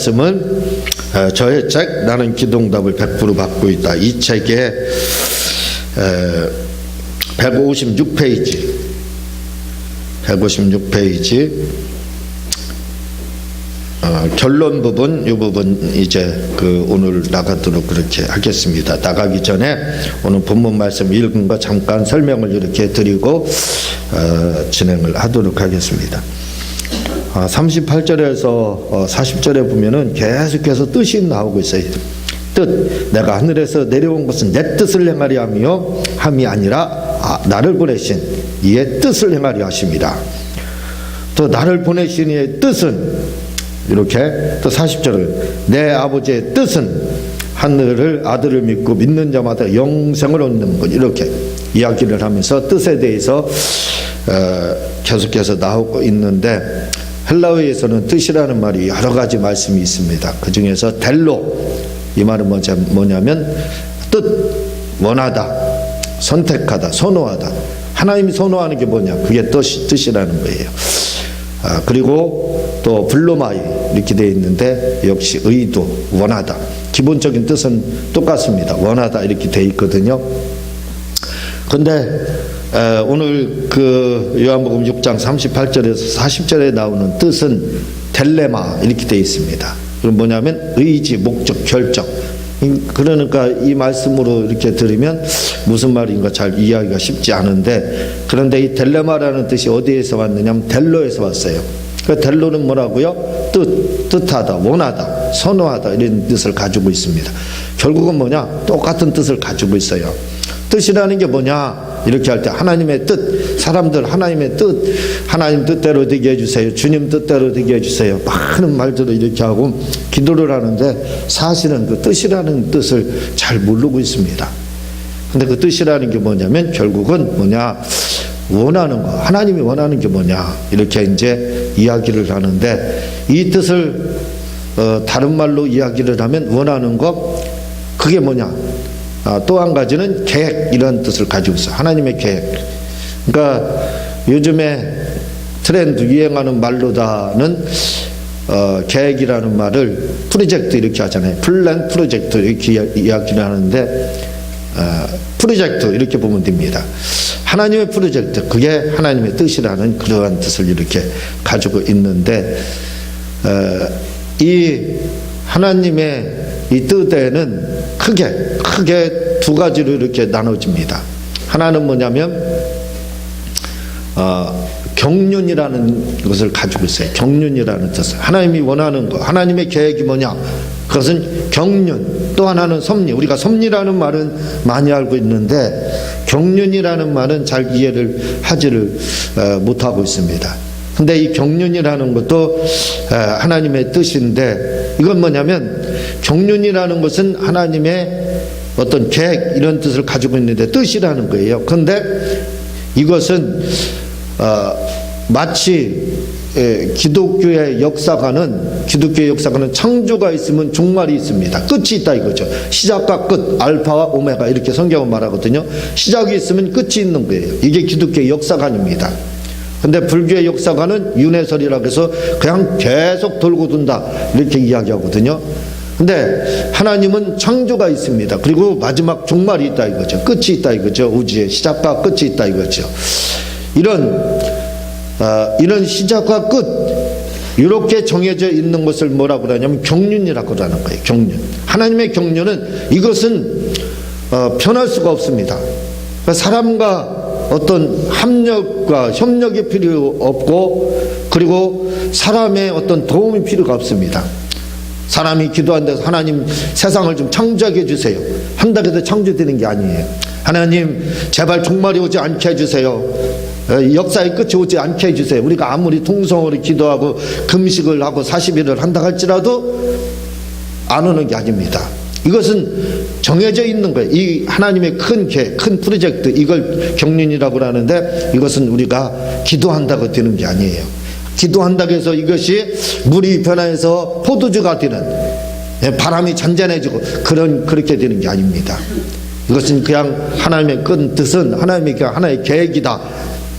말씀은 어, 저의 책 나는 기동답을 100% 받고 있다. 이 책에 156페이지 156페이지 어, 결론 부분 이 부분 이제 그 오늘 나가도록 그렇게 하겠습니다. 나가기 전에 오늘 본문 말씀 읽은 거 잠깐 설명을 이렇게 드리고 어, 진행을 하도록 하겠습니다. 아, 38절에서 40절에 보면은 계속해서 뜻이 나오고 있어요. 뜻, 내가 하늘에서 내려온 것은 내 뜻을 행하려 하며 함이 아니라 아, 나를 보내신 이의 뜻을 행하려 하심이라. 또 나를 보내신 이의 뜻은 이렇게 또 40절을 내 아버지의 뜻은 하늘을 아들을 믿고 믿는 자마다 영생을 얻는 것 이렇게 이야기를 하면서 뜻에 대해서 어, 계속해서 나오고 있는데 헬라어에서는 뜻이라는 말이 여러 가지 말씀이 있습니다. 그 중에서 델로 이 말은 뭐냐, 뭐냐면 뜻 원하다 선택하다 선호하다 하나님이 선호하는 게 뭐냐 그게 뜻, 뜻이라는 거예요. 아, 그리고 또 블로마이 이렇게 되어 있는데 역시 의도 원하다 기본적인 뜻은 똑같습니다. 원하다 이렇게 되어 있거든요. 근데 에, 오늘 그 요한복음 6장 38절에서 40절에 나오는 뜻은 델레마 이렇게 되어 있습니다. 그럼 뭐냐면 의지, 목적, 결정. 그러니까 이 말씀으로 이렇게 들으면 무슨 말인가 잘 이해하기가 쉽지 않은데 그런데 이 델레마라는 뜻이 어디에서 왔느냐면 델로에서 왔어요. 그 델로는 뭐라고요? 뜻, 뜻하다, 원하다, 선호하다 이런 뜻을 가지고 있습니다. 결국은 뭐냐? 똑같은 뜻을 가지고 있어요. 뜻이라는 게 뭐냐? 이렇게 할 때 하나님의 뜻, 사람들 하나님의 뜻, 하나님 뜻대로 되게 해주세요. 주님 뜻대로 되게 해주세요. 많은 말들을 이렇게 하고 기도를 하는데 사실은 그 뜻이라는 뜻을 잘 모르고 있습니다. 근데 그 뜻이라는 게 뭐냐면 결국은 뭐냐? 원하는 거, 하나님이 원하는 게 뭐냐? 이렇게 이제 이야기를 하는데 이 뜻을 어, 다른 말로 이야기를 하면 원하는 거, 그게 뭐냐? 아, 또 한 가지는 계획 이런 뜻을 가지고 있어. 하나님의 계획. 그러니까 요즘에 트렌드 유행하는 말로다는 어, 계획이라는 말을 프로젝트 이렇게 하잖아요. 플랜 프로젝트 이렇게 이야기를 하는데 어, 프로젝트 이렇게 보면 됩니다. 하나님의 프로젝트 그게 하나님의 뜻이라는 그러한 뜻을 이렇게 가지고 있는데 어, 이 하나님의 이 뜻에는 크게 크게 두 가지로 이렇게 나눠집니다. 하나는 뭐냐면 어, 경륜이라는 것을 가지고 있어요. 경륜이라는 뜻을 하나님이 원하는 거, 하나님의 계획이 뭐냐? 그것은 경륜. 또 하나는 섭리. 우리가 섭리라는 말은 많이 알고 있는데 경륜이라는 말은 잘 이해를 하지를 어, 못하고 있습니다. 근데 이 경륜이라는 것도 어, 하나님의 뜻인데 이건 뭐냐면 경륜이라는 것은 하나님의 어떤 계획 이런 뜻을 가지고 있는데 뜻이라는 거예요. 그런데 이것은 어, 마치 예, 기독교의 역사가는 기독교의 역사가는 창조가 있으면 종말이 있습니다. 끝이 있다 이거죠. 시작과 끝, 알파와 오메가 이렇게 성경은 말하거든요. 시작이 있으면 끝이 있는 거예요. 이게 기독교의 역사관입니다. 근데 불교의 역사관은 윤회설이라고 해서 그냥 계속 돌고 돈다 이렇게 이야기하거든요. 근데 하나님은 창조가 있습니다. 그리고 마지막 종말이 있다 이거죠. 끝이 있다 이거죠. 우주의 시작과 끝이 있다 이거죠. 이런 어, 이런 시작과 끝 이렇게 정해져 있는 것을 뭐라고 하냐면 경륜이라고 하는 거예요. 경륜. 하나님의 경륜은 이것은 어, 변할 수가 없습니다. 그러니까 사람과 어떤 합력과 협력이 필요 없고 그리고 사람의 어떤 도움이 필요가 없습니다. 사람이 기도한다고 하나님 세상을 좀 창조하게 해주세요. 한다고 해서 창조되는 게 아니에요. 하나님 제발 종말이 오지 않게 해주세요. 어, 역사의 끝이 오지 않게 해주세요. 우리가 아무리 통성으로 기도하고 금식을 하고 40일을 한다 할지라도 안 오는 게 아닙니다. 이것은 정해져 있는 거예요. 이 하나님의 큰 계, 큰 프로젝트, 이걸 경륜이라고 하는데 이것은 우리가 기도한다고 되는 게 아니에요. 기도한다고 해서 이것이 물이 변화해서 포도주가 되는 예, 바람이 잔잔해지고 그런 그렇게 되는 게 아닙니다. 이것은 그냥 하나님의 큰 뜻은 하나님의 그냥 하나의 계획이다.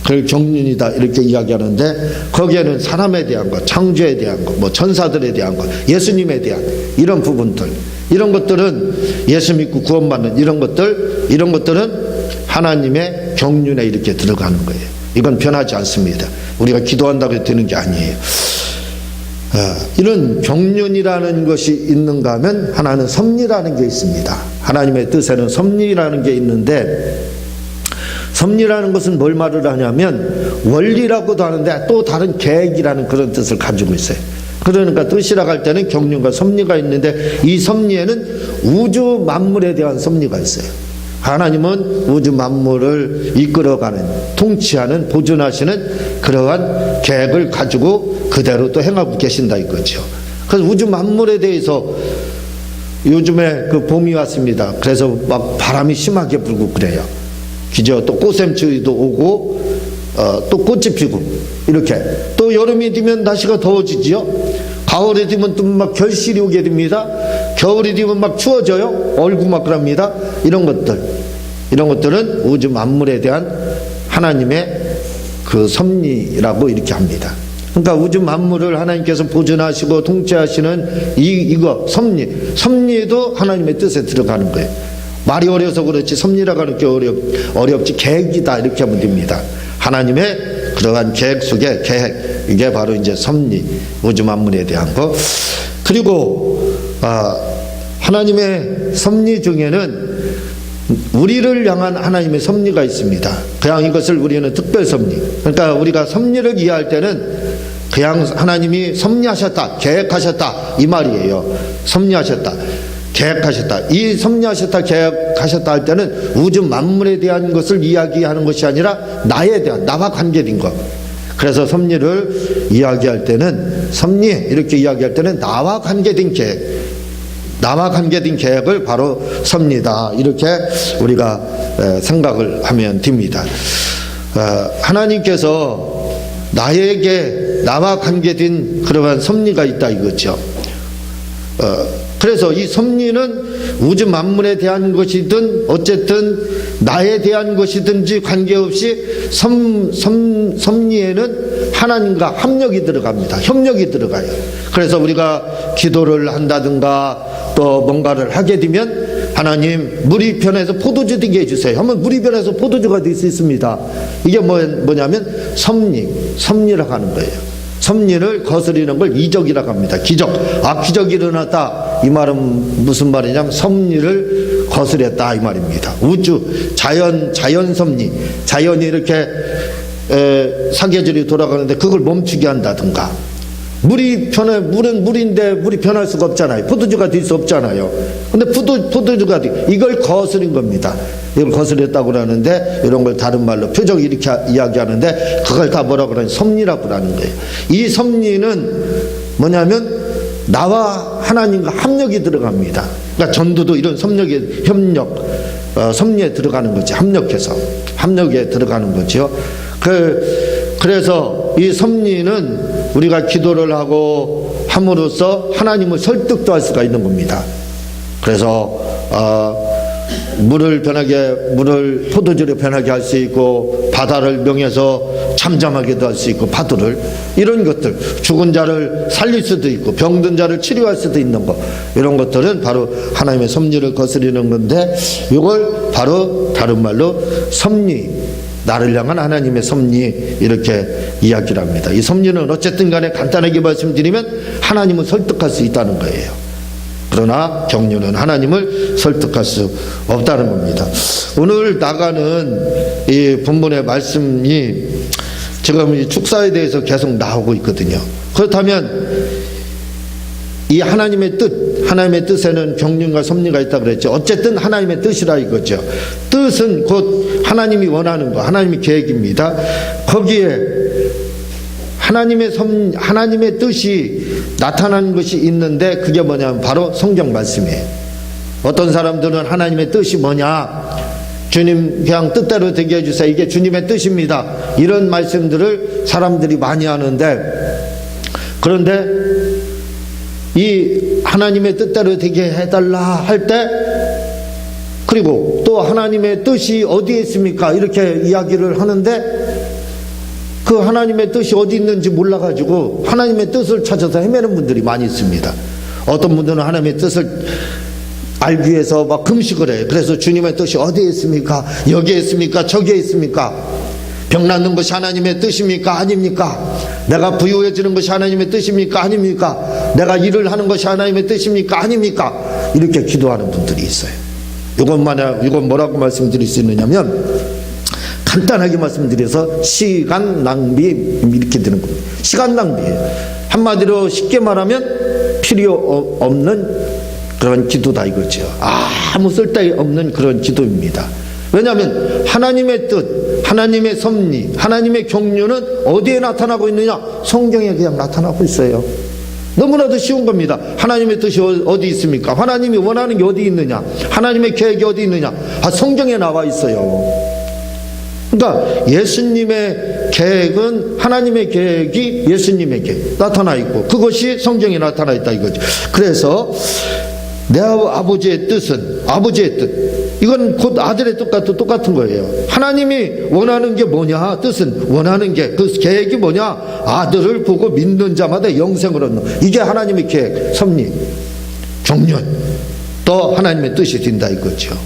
그걸 경륜이다 이렇게 이야기하는데 거기에는 사람에 대한 것, 창조에 대한 것, 뭐 천사들에 대한 것, 예수님에 대한 이런 부분들 이런 것들은 예수 믿고 구원받는 이런 것들 이런 것들은 하나님의 경륜에 이렇게 들어가는 거예요. 이건 변하지 않습니다. 우리가 기도한다고 되는 게 아니에요. 아, 이런 경륜이라는 것이 있는가 하면 하나는 섭리라는 게 있습니다. 하나님의 뜻에는 섭리라는 게 있는데 섭리라는 것은 뭘 말을 하냐면 원리라고도 하는데 또 다른 계획이라는 그런 뜻을 가지고 있어요. 그러니까 뜻이라고 할 때는 경륜과 섭리가 있는데 이 섭리에는 우주 만물에 대한 섭리가 있어요. 하나님은 우주 만물을 이끌어가는 통치하는 보존하시는 그러한 계획을 가지고 그대로 또 행하고 계신다 이거죠. 그래서 우주 만물에 대해서 요즘에 그 봄이 왔습니다. 그래서 막 바람이 심하게 불고 그래요. 그죠? 또 꽃샘추위도 오고 어, 또 꽃이 피고 이렇게 또 여름이 되면 날씨가 더워지지요. 가을이 되면 또 막 결실이 오게 됩니다. 겨울이 되면 막 추워져요. 얼고 막 그럽니다. 이런 것들 이런 것들은 우주 만물에 대한 하나님의 그 섭리라고 이렇게 합니다. 그러니까 우주 만물을 하나님께서 보존하시고 통치하시는 이 이거 섭리 섭리도 하나님의 뜻에 들어가는 거예요. 말이 어려서 그렇지 섭리라고 하는 게 어렵, 어렵지 계획이다 이렇게 하면 됩니다. 하나님의 그러한 계획 속에 계획 이게 바로 이제 섭리 우주 만물에 대한 거 그리고 아, 하나님의 섭리 중에는 우리를 향한 하나님의 섭리가 있습니다. 그냥 이것을 우리는 특별 섭리. 그러니까 우리가 섭리를 이해할 때는 그냥 하나님이 섭리하셨다, 계획하셨다 이 말이에요. 섭리하셨다. 계획하셨다. 이 섭리하셨다, 계획하셨다 할 때는 우주 만물에 대한 것을 이야기하는 것이 아니라 나에 대한, 나와 관계된 것. 그래서 섭리를 이야기할 때는, 섭리, 이렇게 이야기할 때는 나와 관계된 계획. 나와 관계된 계획을 바로 섭니다. 이렇게 우리가 생각을 하면 됩니다. 어, 하나님께서 나에게 나와 관계된 그러한 섭리가 있다 이거죠. 어, 그래서 이 섭리는 우주 만물에 대한 것이든 어쨌든 나에 대한 것이든지 관계없이 섭, 섭, 섭리에는 하나님과 합력이 들어갑니다. 협력이 들어가요. 그래서 우리가 기도를 한다든가 또 뭔가를 하게 되면 하나님 물이 변해서 포도주 되게 해주세요. 하면 물이 변해서 포도주가 될 수 있습니다. 이게 뭐, 뭐냐면 섭리, 섭리라고 하는 거예요. 섭리를 거스리는 걸 이적이라고 합니다. 기적. 아, 기적이 일어났다. 이 말은 무슨 말이냐면 섭리를 거스렸다. 이 말입니다. 우주, 자연, 자연 섭리. 자연이 이렇게 에, 사계절이 돌아가는데 그걸 멈추게 한다든가. 물이 변해, 물은 물인데 물이 변할 수가 없잖아요. 포도주가 될 수 없잖아요. 근데 포도, 포도주가 돼. 이걸 거스린 겁니다. 이걸 거스렸다고 그러는데 이런 걸 다른 말로 표적 이렇게 이야기하는데 그걸 다 뭐라 그러냐. 섭리라고 그러는 거예요. 이 섭리는 뭐냐면 나와 하나님과 합력이 들어갑니다. 그러니까 전도도 이런 섭력에, 협력, 어, 섭리에 들어가는 거지. 합력해서. 합력에 들어가는 거죠. 그, 그래서 이 섭리는 우리가 기도를 하고 함으로써 하나님을 설득도 할 수가 있는 겁니다. 그래서 어, 물을 변하게 물을 포도주로 변하게 할 수 있고 바다를 명해서 잠잠하게도 할 수 있고 파도를 이런 것들 죽은 자를 살릴 수도 있고 병든 자를 치료할 수도 있는 것 이런 것들은 바로 하나님의 섭리를 거스리는 건데 이걸 바로 다른 말로 섭리 나를 향한 하나님의 섭리 이렇게 이야기를 합니다. 이 섭리는 어쨌든 간에 간단하게 말씀드리면 하나님을 설득할 수 있다는 거예요. 그러나 경륜은 하나님을 설득할 수 없다는 겁니다. 오늘 나가는 이 본문의 말씀이 지금 이 축사에 대해서 계속 나오고 있거든요. 그렇다면 이 하나님의 뜻, 하나님의 뜻에는 경륜과 섭리가 있다 그랬죠. 어쨌든 하나님의 뜻이라 이거죠. 뜻은 곧 하나님이 원하는 거, 하나님의 계획입니다. 거기에 하나님의 섭, 하나님의 뜻이 나타나는 것이 있는데 그게 뭐냐면 바로 성경 말씀이에요. 어떤 사람들은 하나님의 뜻이 뭐냐? 주님 그냥 뜻대로 되게 해주세요. 이게 주님의 뜻입니다. 이런 말씀들을 사람들이 많이 하는데 그런데 이 하나님의 뜻대로 되게 해달라 할 때 그리고 또 하나님의 뜻이 어디에 있습니까? 이렇게 이야기를 하는데 그 하나님의 뜻이 어디 있는지 몰라가지고 하나님의 뜻을 찾아서 헤매는 분들이 많이 있습니다. 어떤 분들은 하나님의 뜻을 알기 위해서 막 금식을 해요. 그래서 주님의 뜻이 어디에 있습니까? 여기에 있습니까? 저기에 있습니까? 병 낫는 것이 하나님의 뜻입니까? 아닙니까? 내가 부유해지는 것이 하나님의 뜻입니까? 아닙니까? 내가 일을 하는 것이 하나님의 뜻입니까? 아닙니까? 이렇게 기도하는 분들이 있어요. 이것만, 이건 뭐라고 말씀드릴 수 있느냐면, 간단하게 말씀드려서 시간 낭비 이렇게 되는 겁니다. 시간 낭비예요. 한마디로 쉽게 말하면 필요 어- 없는 그런 기도다 이거죠. 아무 쓸데없는 그런 기도입니다. 왜냐하면 하나님의 뜻, 하나님의 섭리, 하나님의 경륜은 어디에 나타나고 있느냐? 성경에 그냥 나타나고 있어요. 너무나도 쉬운 겁니다. 하나님의 뜻이 어- 어디 있습니까? 하나님이 원하는 게 어디 있느냐? 하나님의 계획이 어디 있느냐? 아, 성경에 나와 있어요. 그러니까 예수님의 계획은 하나님의 계획이 예수님의 계획 나타나 있고 그것이 성경에 나타나 있다 이거죠. 그래서 내 아버지의 뜻은 아버지의 뜻 이건 곧 아들의 도 똑같은 거예요. 하나님이 원하는 게 뭐냐? 뜻은 원하는 게 그 계획이 뭐냐? 아들을 보고 믿는 자마다 영생을 얻는 이게 하나님의 계획, 섭리, 경륜 또 하나님의 뜻이 된다 이거죠.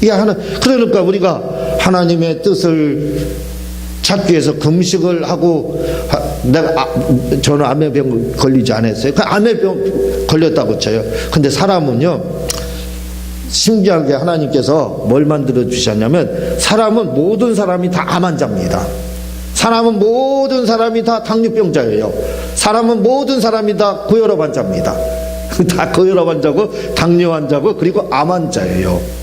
이게 하나 그러니까 우리가 하나님의 뜻을 찾기 위해서 금식을 하고 하- 내가 아, 저는 암에 병 걸리지 않았어요. 그 암에 병 걸렸다고 쳐요. 근데 사람은요 신기하게 하나님께서 뭘 만들어 주셨냐면 사람은 모든 사람이 다 암 환자입니다. 사람은 모든 사람이 다 당뇨병자예요. 사람은 모든 사람이 다 고혈압 환자입니다. 다 고혈압 환자고 당뇨 환자고 그리고 암 환자예요.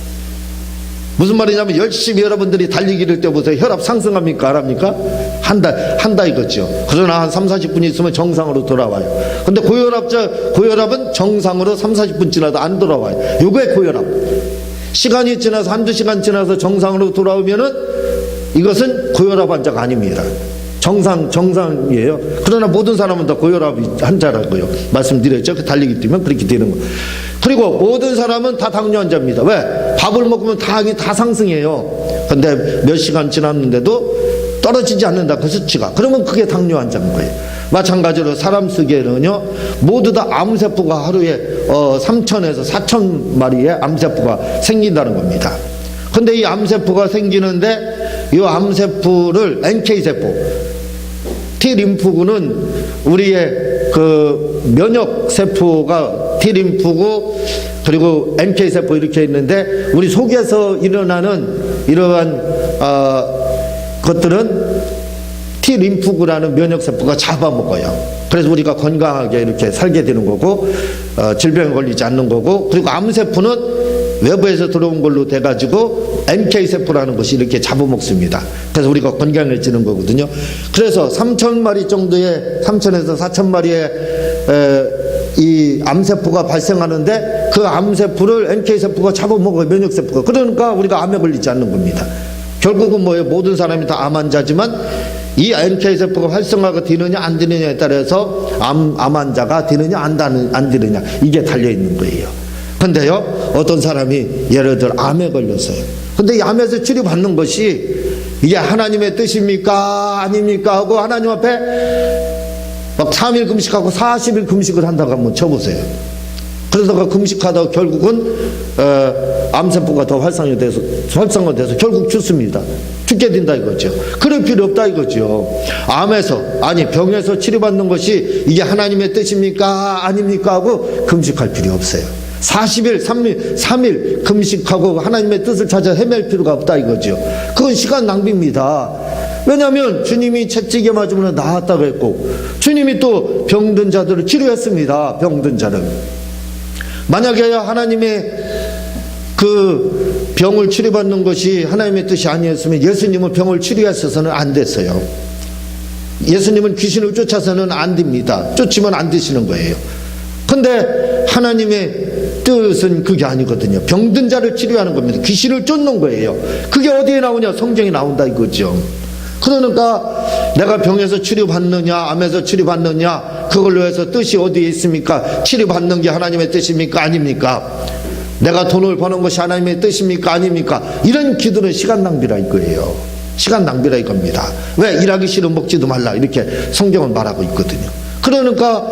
무슨 말이냐면 열심히 여러분들이 달리기를 뛰어보세요. 혈압 상승합니까? 안 합니까? 한다, 한다 이거죠. 그러나 한 3, 40분 있으면 정상으로 돌아와요. 근데 고혈압자, 고혈압은 정상으로 3, 40분 지나도 안 돌아와요. 요게 고혈압. 시간이 지나서 한두 시간 지나서 정상으로 돌아오면은 이것은 고혈압 환자가 아닙니다. 정상, 정상이에요. 그러나 모든 사람은 다 고혈압 환자라고요. 말씀드렸죠. 그 달리기 뛰면 그렇게 되는 거. 그리고 모든 사람은 다 당뇨 환자입니다. 왜? 밥을 먹으면 당이 다 상승해요. 근데 몇 시간 지났는데도 떨어지지 않는다. 그 수치가. 그러면 그게 당뇨 환자인 거예요. 마찬가지로 사람 속에는요, 모두 다 암세포가 하루에 어, 3천에서 4천 마리의 암세포가 생긴다는 겁니다. 근데 이 암세포가 생기는데 이 암세포를 NK세포, T림프구는 우리의 그 면역 세포가 T림프구 그리고 NK 세포 이렇게 있는데 우리 속에서 일어나는 이러한 어, 것들은 T림프구라는 면역 세포가 잡아먹어요. 그래서 우리가 건강하게 이렇게 살게 되는 거고 어, 질병에 걸리지 않는 거고 그리고 암세포는 외부에서 들어온 걸로 돼가지고 NK세포라는 것이 이렇게 잡아먹습니다. 그래서 우리가 건강해지는 거거든요. 그래서 3천 마리 정도의 3천에서 4천 마리의 에, 이 암세포가 발생하는데 그 암세포를 NK세포가 잡아먹어요. 면역세포가. 그러니까 우리가 암에 걸리지 않는 겁니다. 결국은 뭐예요? 모든 사람이 다 암 환자지만 이 NK세포가 활성화가 되느냐 안 되느냐에 따라서 암, 암 환자가 되느냐 안, 안 되느냐 이게 달려있는 거예요. 근데요, 어떤 사람이 예를 들어 암에 걸렸어요. 근데 이 암에서 치료받는 것이 이게 하나님의 뜻입니까? 아닙니까? 하고 하나님 앞에 막 3일 금식하고 40일 금식을 한다고 한번 쳐보세요. 그러다가 금식하다가 결국은 어, 암세포가 더 활성화돼서 활성화돼서 결국 죽습니다. 죽게 된다 이거죠. 그럴 필요 없다 이거죠. 암에서 아니 병에서 치료받는 것이 이게 하나님의 뜻입니까 아닙니까 하고 금식할 필요 없어요. 40일, 3일, 3일 금식하고 하나님의 뜻을 찾아 헤맬 필요가 없다 이거죠. 그건 시간 낭비입니다. 왜냐하면 주님이 채찍에 맞으면 나았다고 했고 주님이 또 병든 자들을 치료했습니다. 병든 자를. 만약에 하나님의 그 병을 치료받는 것이 하나님의 뜻이 아니었으면 예수님은 병을 치료했어서는 안 됐어요. 예수님은 귀신을 쫓아서는 안 됩니다. 쫓으면 안 되시는 거예요. 근데 하나님의 뜻은 그게 아니거든요. 병든 자를 치료하는 겁니다. 귀신을 쫓는 거예요. 그게 어디에 나오냐? 성경에 나온다 이거죠. 그러니까 내가 병에서 치료받느냐, 암에서 치료받느냐, 그걸로 해서 뜻이 어디에 있습니까? 치료받는 게 하나님의 뜻입니까? 아닙니까? 내가 돈을 버는 것이 하나님의 뜻입니까? 아닙니까? 이런 기도는 시간 낭비라 이거예요. 시간 낭비라 이겁니다. 왜 일하기 싫으면 먹지도 말라 이렇게 성경은 말하고 있거든요. 그러니까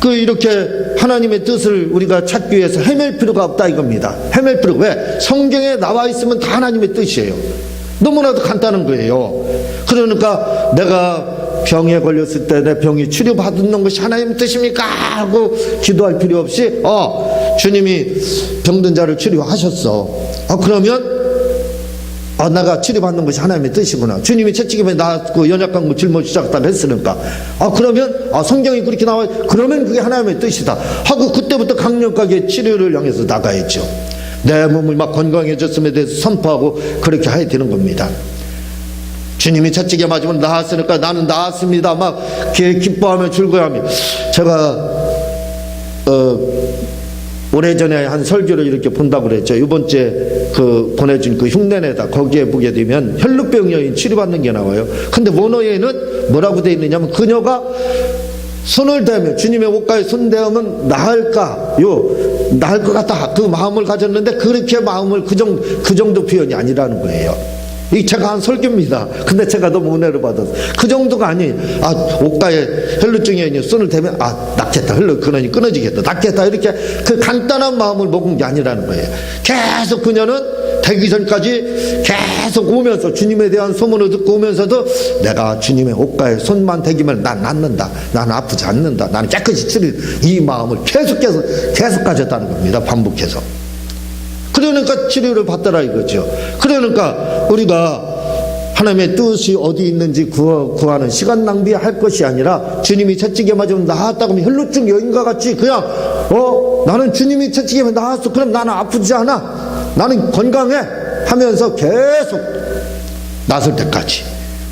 그 이렇게 하나님의 뜻을 우리가 찾기 위해서 헤맬 필요가 없다 이겁니다. 헤맬 필요 왜 성경에 나와 있으면 다 하나님의 뜻이에요. 너무나도 간단한 거예요. 그러니까 내가 병에 걸렸을 때 내 병이 치료받는 것이 하나님의 뜻입니까? 하고 기도할 필요 없이 어 주님이 병든 자를 치료하셨어. 아 그러면 아, 내가 치료받는 것이 하나님의 뜻이구나. 주님이 채찍임에 나왔고 연약한 거 짊어 시작했다고 했으니까. 아, 그러면, 아, 성경이 그렇게 나와, 그러면 그게 하나님의 뜻이다. 하고 그때부터 강력하게 치료를 향해서 나가야죠. 내 몸을 막 건강해졌음에 대해서 선포하고 그렇게 해야 되는 겁니다. 주님이 채찍에 맞으면 나았으니까 나는 나았습니다. 막 기- 기뻐하며 즐거워하며. 제가, 어, 오래전에 한 설교를 이렇게 본다고 그랬죠. 이번 주에 그 보내준 그 흉내내다 거기에 보게 되면 혈루병 여인 치료받는 게 나와요. 근데 원어에는 뭐라고 돼 있느냐면 그녀가 손을 대면 주님의 옷가에 손 대면 나을까요? 나을 것 같다. 그 마음을 가졌는데 그렇게 마음을 그 정도, 그 정도 표현이 아니라는 거예요. 이 제가 한 설교입니다. 근데 제가 너무 은혜를 받아서 그 정도가 아니. 아 옷가에 혈루증이 있니 손을 대면 아 낫겠다. 혈루 근원이 끊어지겠다. 낫겠다. 이렇게 그 간단한 마음을 먹은 게 아니라는 거예요. 계속 그녀는 되기 전까지 계속 오면서 주님에 대한 소문을 듣고 오면서도 내가 주님의 옷가에 손만 대기면 난 낫는다. 나는 아프지 않는다. 나는 깨끗이 치를 이 마음을 계속해서 계속 가졌다는 겁니다. 반복해서. 그러니까 치료를 받더라 이거죠. 그러니까 우리가 하나님의 뜻이 어디 있는지 구하, 구하는 시간 낭비할 것이 아니라 주님이 채찍에 맞으면 나았다고 하면 혈루증 여인과 같이 그냥 어 나는 주님이 채찍에 나았어 그럼 나는 아프지 않아 나는 건강해 하면서 계속 나설 때까지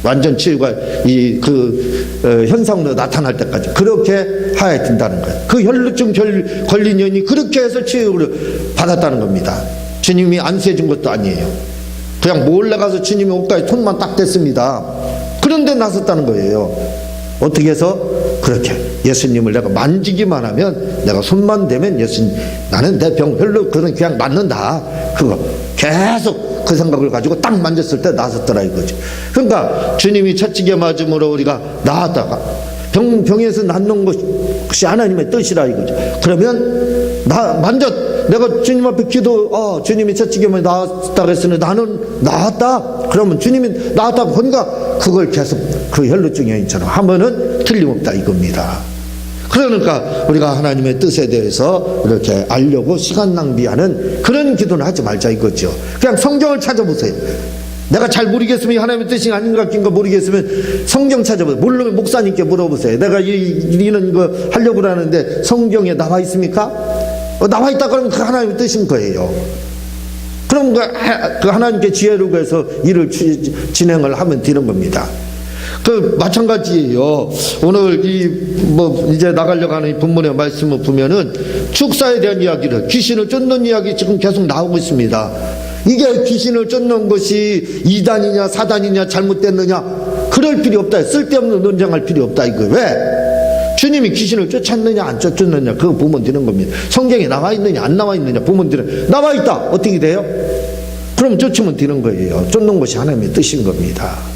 완전 치유가 이 그 현상으로 나타날 때까지 그렇게 해야 된다는 거예요. 그 혈루증 결- 걸린 년이 그렇게 해서 치유를 받았다는 겁니다. 주님이 안수해 준 것도 아니에요. 그냥 몰래 가서 주님의 옷가에 손만 딱 댔습니다. 그런데 나섰다는 거예요. 어떻게 해서 그렇게 예수님을 내가 만지기만 하면 내가 손만 대면 예수님 나는 내병 혈루 그런 그냥 맞는다. 그거 계속 그 생각을 가지고 딱 만졌을 때 나섰더라 이거죠. 그러니까 주님이 채찍에 맞음으로 우리가 나았다가 병, 병에서 낫는 것이 하나님의 뜻이라 이거죠. 그러면 나 만졌 내가 주님 앞에 기도 어 주님이 채찍에 나았다 했으니 나는 나았다. 그러면 주님이 나았다 보니까 그걸 계속 그 혈루증 여인처럼 하면은 틀림없다 이겁니다. 그러니까 우리가 하나님의 뜻에 대해서 이렇게 알려고 시간 낭비하는 그런 기도는 하지 말자 이거죠. 그냥 성경을 찾아보세요. 내가 잘 모르겠으면 하나님의 뜻이 아닌가 낀가 모르겠으면 성경 찾아보세요. 모르면 목사님께 물어보세요. 내가 이, 이런 거 하려고 하는데 성경에 나와 있습니까? 어, 나와 있다 그러면 그 하나님의 뜻인 거예요. 그럼 그, 하- 그 하나님께 지혜를 구해서 일을 취- 진행을 하면 되는 겁니다. 그 마찬가지예요. 오늘 이 뭐 이제 나가려고 하는 이 본문의 말씀을 보면은 축사에 대한 이야기를 귀신을 쫓는 이야기 지금 계속 나오고 있습니다. 이게 귀신을 쫓는 것이 이단이냐 사단이냐 잘못됐느냐 그럴 필요 없다. 쓸데없는 논쟁할 필요 없다 이거 왜? 주님이 귀신을 쫓았느냐 안 쫓았느냐 그거 보면 되는 겁니다. 성경에 나와 있느냐 안 나와 있느냐 보면 되는 나와 있다 어떻게 돼요? 그럼 쫓으면 되는 거예요. 쫓는 것이 하나님의 뜻인 겁니다.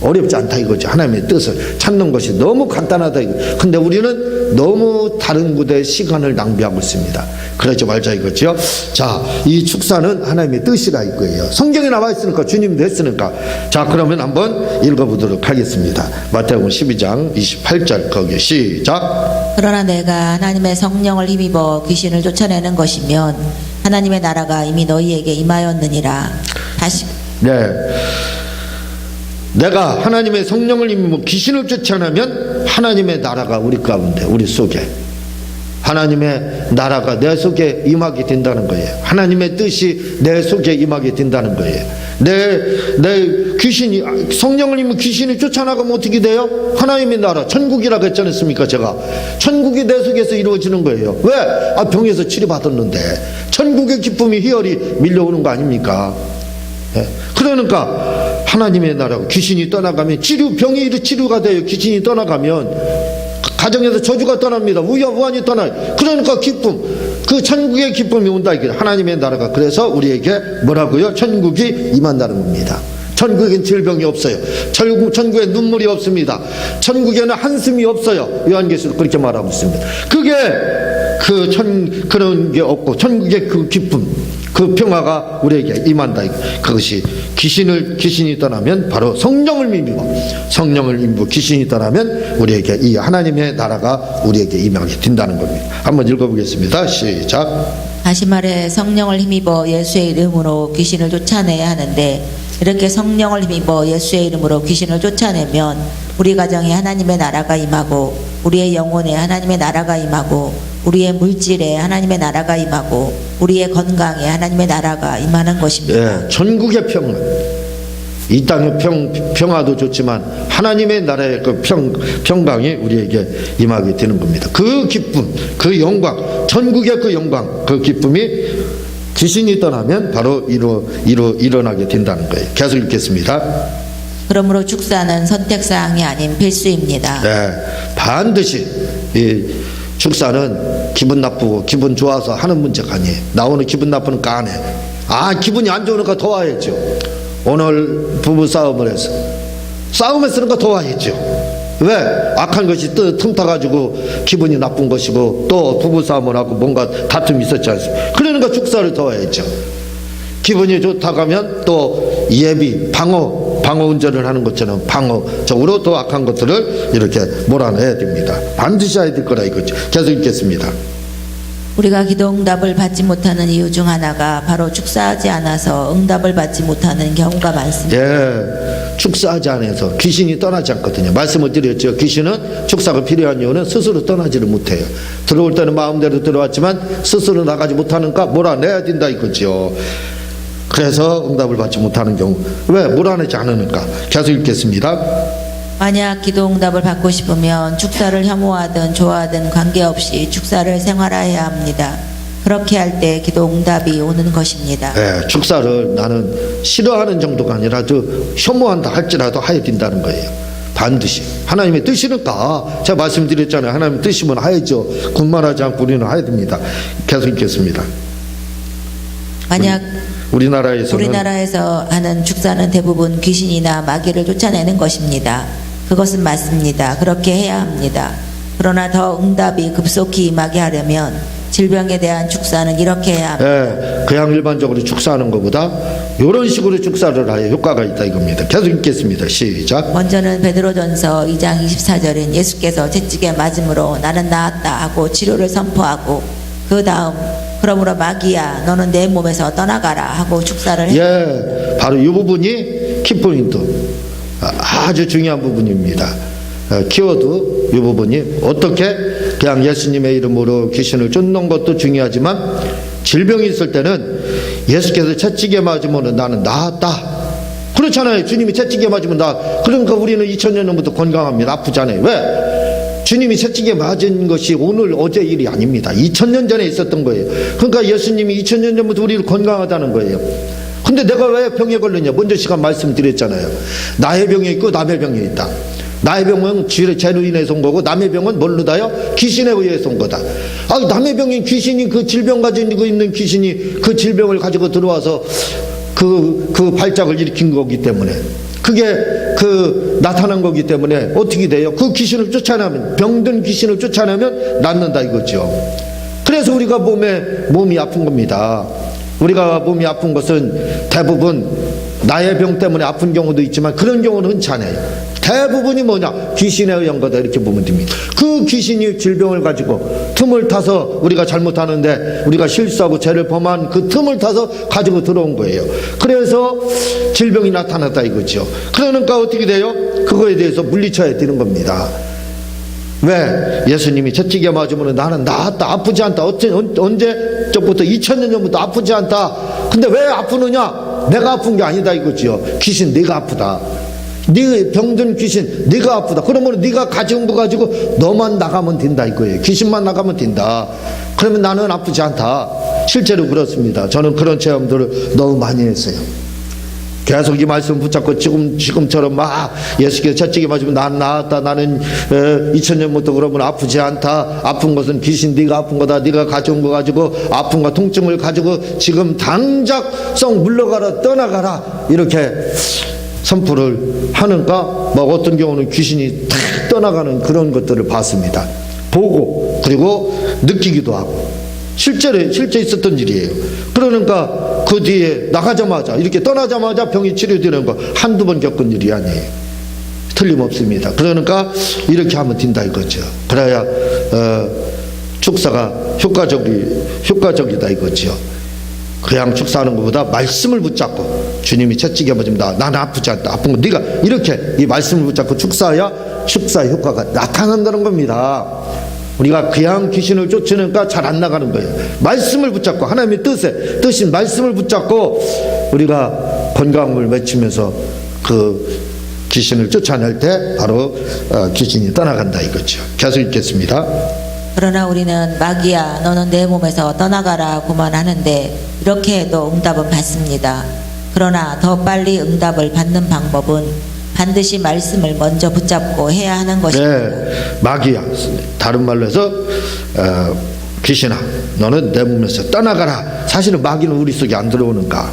어렵지 않다 이거죠. 하나님의 뜻을 찾는 것이 너무 간단하다 이거. 근데 우리는 너무 다른 곳에 시간을 낭비하고 있습니다. 그러지 말자 이거죠. 자, 이 축사는 하나님의 뜻이라 이거예요. 성경에 나와 있으니까 주님도 했으니까. 자, 그러면 한번 읽어보도록 하겠습니다. 마태복음 12장 28절 거기 시작. 그러나 내가 하나님의 성령을 힘입어 귀신을 쫓아내는 것이면 하나님의 나라가 이미 너희에게 임하였느니라. 다시 네. 내가 하나님의 성령을 입으면 귀신을 쫓아내면 하나님의 나라가 우리 가운데, 우리 속에. 하나님의 나라가 내 속에 임하게 된다는 거예요. 하나님의 뜻이 내 속에 임하게 된다는 거예요. 내, 내 귀신이, 성령을 입으면 귀신이 쫓아나가면 어떻게 돼요? 하나님의 나라, 천국이라고 했지 않습니까, 제가? 천국이 내 속에서 이루어지는 거예요. 왜? 아, 병에서 치료받았는데. 천국의 기쁨이 희열이 밀려오는 거 아닙니까? 예. 그러니까 하나님의 나라 귀신이 떠나가면 치료 병이 이르 치료가 돼요. 귀신이 떠나가면 가정에서 저주가 떠납니다. 우여 우환이 떠나요. 그러니까 기쁨 그 천국의 기쁨이 온다 이게 하나님의 나라가 그래서 우리에게 뭐라고요? 천국이 임한다는 겁니다. 천국엔 질병이 없어요. 천국, 천국에 눈물이 없습니다. 천국에는 한숨이 없어요. 요한계시록 그렇게 말하고 있습니다. 그게 그 천, 그런 게 없고 천국의 그 기쁨, 그 평화가 우리에게 임한다. 그것이 귀신을, 귀신이 떠나면 바로 성령을 믿고 성령을 믿고 귀신이 떠나면 우리에게 이 하나님의 나라가 우리에게 임하게 된다는 겁니다. 한번 읽어보겠습니다. 시작. 다시 말해 성령을 힘입어 예수의 이름으로 귀신을 쫓아내야 하는데 이렇게 성령을 힘입어 예수의 이름으로 귀신을 쫓아내면 우리 가정에 하나님의 나라가 임하고 우리의 영혼에 하나님의 나라가 임하고 우리의 물질에 하나님의 나라가 임하고 우리의 건강에 하나님의 나라가 임하는 것입니다. 예, 전국의 평화. 이 땅의 평, 평화도 좋지만 하나님의 나라의 그 평, 평강이 우리에게 임하게 되는 겁니다. 그 기쁨, 그 영광, 전국의 그 영광, 그 기쁨이 귀신이 떠나면 바로 이루, 이루, 일어나게 된다는 거예요. 계속 읽겠습니다. 그러므로 축사는 선택사항이 아닌 필수입니다. 네, 반드시 이 축사는 기분 나쁘고 기분 좋아서 하는 문제가 아니에요. 나오는 기분 나쁘는 까네. 아 기분이 안 좋으니까 도와야죠. 오늘 부부 싸움을 해서 싸움에 쓰는 거 도와야죠. 왜 악한 것이 또 틈타가지고 기분이 나쁜 것이고 또 부부 싸움을 하고 뭔가 다툼이 있었지 않습니까? 그러니까 축사를 도와야죠. 기분이 좋다고 하면 또 예비, 방어, 방어 운전을 하는 것처럼 방어적으로 또 악한 것들을 이렇게 몰아내야 됩니다. 반드시 해야 될 거라 이거죠. 계속 읽겠습니다. 우리가 기도 응답을 받지 못하는 이유 중 하나가 바로 축사하지 않아서 응답을 받지 못하는 경우가 많습니다. 예, 축사하지 않아서 귀신이 떠나지 않거든요. 말씀을 드렸죠. 귀신은 축사가 필요한 이유는 스스로 떠나지를 못해요. 들어올 때는 마음대로 들어왔지만 스스로 나가지 못하니까 몰아내야 된다 이거죠. 그래서 응답을 받지 못하는 경우 왜 몰아내지 않으니까 계속 읽겠습니다. 만약 기도 응답을 받고 싶으면 축사를 혐오하든 좋아하든 관계없이 축사를 생활화해야 합니다. 그렇게 할 때 기도 응답이 오는 것입니다. 예, 축사를 나는 싫어하는 정도가 아니라 저 혐오한다 할지라도 해야 된다는 거예요. 반드시 하나님의 뜻이니까 제가 말씀드렸잖아요. 하나님의 뜻이면 하야죠. 군말하지 않고 우리는 해야 됩니다. 계속 읽겠습니다. 만약 우리나라에서는 우리나라에서 하는 축사는 대부분 귀신이나 마귀를 쫓아내는 것입니다. 그것은 맞습니다. 그렇게 해야 합니다. 그러나 더 응답이 급속히 임하게 하려면 질병에 대한 축사는 이렇게 해야 합니다. 예, 그냥 일반적으로 축사하는 것보다 이런 식으로 축사를 하여 효과가 있다 이겁니다. 계속 읽겠습니다. 시작. 먼저는 베드로전서 2장 24절인 예수께서 채찍에 맞음으로 나는 나았다 하고 치료를 선포하고 그 다음 그러므로 마귀야 너는 내 몸에서 떠나가라 하고 축사를 해 예, 바로 이 부분이 키포인트. 아, 아주 중요한 부분입니다. 어, 키워드 이 부분이 어떻게 그냥 예수님의 이름으로 귀신을 쫓는 것도 중요하지만 질병이 있을 때는 예수께서 채찍에 맞으면 나는 나았다. 그렇잖아요. 주님이 채찍에 맞으면 나. 그러니까 우리는 2000년 전부터 건강합니다. 아프지 않아요. 왜? 주님이 채찍에 맞은 것이 오늘 어제 일이 아닙니다. 2000년 전에 있었던 거예요. 그러니까 예수님이 2000년 전부터 우리를 건강하다는 거예요. 근데 내가 왜 병에 걸렸냐? 먼저 시간 말씀드렸잖아요. 나의 병이 있고 남의 병이 있다. 나의 병은 죄- 죄로 인해서 온 거고 남의 병은 뭘로 다요? 귀신에 의해서 온 거다. 아, 남의 병인 귀신이 그 질병 가지고 있는 귀신이 그 질병을 가지고 들어와서 그, 그 발작을 일으킨 거기 때문에 그게 그 나타난 거기 때문에 어떻게 돼요? 그 귀신을 쫓아내면 병든 귀신을 쫓아내면 낫는다 이거죠. 그래서 우리가 몸에 몸이 아픈 겁니다. 우리가 몸이 아픈 것은 대부분 나의 병 때문에 아픈 경우도 있지만 그런 경우는 흔치 않아요. 대부분이 뭐냐? 귀신에 의한 거다 이렇게 보면 됩니다. 그 귀신이 질병을 가지고 틈을 타서 우리가 잘못하는데 우리가 실수하고 죄를 범한 그 틈을 타서 가지고 들어온 거예요. 그래서 질병이 나타났다 이거죠. 그러니까 어떻게 돼요? 그거에 대해서 물리쳐야 되는 겁니다. 왜 예수님이 채찍에 맞으면 나는 나았다 아프지 않다 언제 저부터 2000년 전부터 아프지 않다 근데 왜 아프느냐 내가 아픈 게 아니다 이거지요. 귀신 네가 아프다. 네 병든 귀신 네가 아프다. 그러면 네가 가진 거 가지고 너만 나가면 된다 이거예요. 귀신만 나가면 된다. 그러면 나는 아프지 않다. 실제로 그렇습니다. 저는 그런 체험들을 너무 많이 했어요 계속 이 말씀 붙잡고 지금 지금처럼 막 예수께서 채찍에 맞으면 난 나았다 나는 에, 2000년부터 그러면 아프지 않다 아픈 것은 귀신 네가 아픈 거다 네가 가져온 거 가지고 아픔과 통증을 가지고 지금 당작성 물러가라 떠나가라 이렇게 선포를 하는가 뭐 어떤 경우는 귀신이 탁 떠나가는 그런 것들을 봤습니다. 보고 그리고 느끼기도 하고 실제로 실제 있었던 일이에요. 그러니까 그 뒤에 나가자마자 이렇게 떠나자마자 병이 치료되는 거 한두 번 겪은 일이 아니에요. 틀림없습니다. 그러니까 이렇게 하면 된다 이거죠. 그래야 어, 축사가 효과적이 효과적이다 이거죠. 그냥 축사하는 것보다 말씀을 붙잡고 주님이 채찍이 아버지입니다. 나는 아프지 않다. 아픈 거 네가 이렇게 이 말씀을 붙잡고 축사해야 축사 효과가 나타난다는 겁니다. 우리가 그냥 귀신을 쫓으니까 잘 안 나가는 거예요. 말씀을 붙잡고 하나님의 뜻에 뜻인 말씀을 붙잡고 우리가 건강을 외치면서 그 귀신을 쫓아낼 때 바로 어, 귀신이 떠나간다 이거죠. 계속 읽겠습니다. 그러나 우리는 마귀야 너는 내 몸에서 떠나가라고만 하는데 이렇게 해도 응답은 받습니다. 그러나 더 빨리 응답을 받는 방법은 반드시 말씀을 먼저 붙잡고 해야 하는 것입니다. 네, 마귀야. 다른 말로 해서 어, 귀신아, 너는 내 몸에서 떠나가라. 사실은 마귀는 우리 속에 안 들어오는가?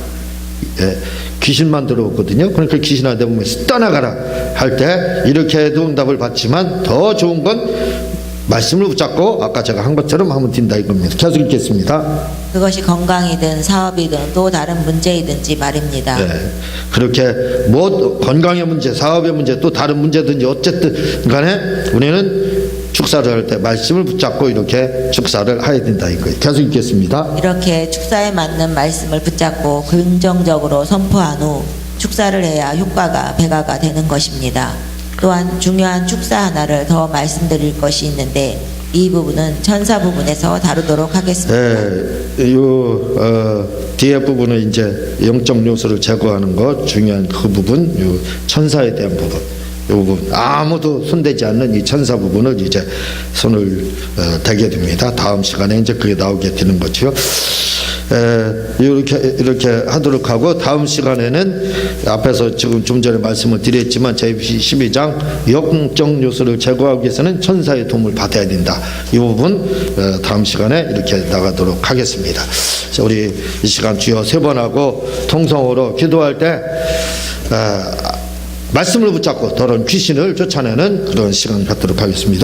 예, 귀신만 들어오거든요. 그러니까 귀신아 내 몸에서 떠나가라 할 때 이렇게 해도 응답을 받지만 더 좋은 건 말씀을 붙잡고 아까 제가 한 것처럼 하면 된다 이겁니다. 계속 읽겠습니다. 그것이 건강이든 사업이든 또 다른 문제이든지 말입니다. 네. 그렇게 뭐 건강의 문제, 사업의 문제, 또 다른 문제든지 어쨌든 간에 우리는 축사를 할 때 말씀을 붙잡고 이렇게 축사를 해야 된다 이거예요. 계속 읽겠습니다. 이렇게 축사에 맞는 말씀을 붙잡고 긍정적으로 선포한 후 축사를 해야 효과가 배가가 되는 것입니다. 또한 중요한 축사 하나를 더 말씀드릴 것이 있는데 이 부분은 천사 부분에서 다루도록 하겠습니다. 네, 요 어, 뒤에 부분은 이제 영적 요소를 제거하는 것 중요한 그 부분, 요 천사에 대한 부분. 요 부분 아무도 손대지 않는 이 천사 부분을 이제 손을 어, 대게 됩니다. 다음 시간에 이제 그게 나오게 되는 거죠. 에, 이렇게 이렇게 하도록 하고 다음 시간에는 앞에서 지금 좀 전에 말씀을 드렸지만 제 12장 영적 요소를 제거하기 위해서는 천사의 도움을 받아야 된다. 이 부분 어, 다음 시간에 이렇게 나가도록 하겠습니다. 자, 우리 이 시간 주여 세 번 하고 통성으로 기도할 때 어, 말씀을 붙잡고 더러운 귀신을 쫓아내는 그런 시간 갖도록 하겠습니다.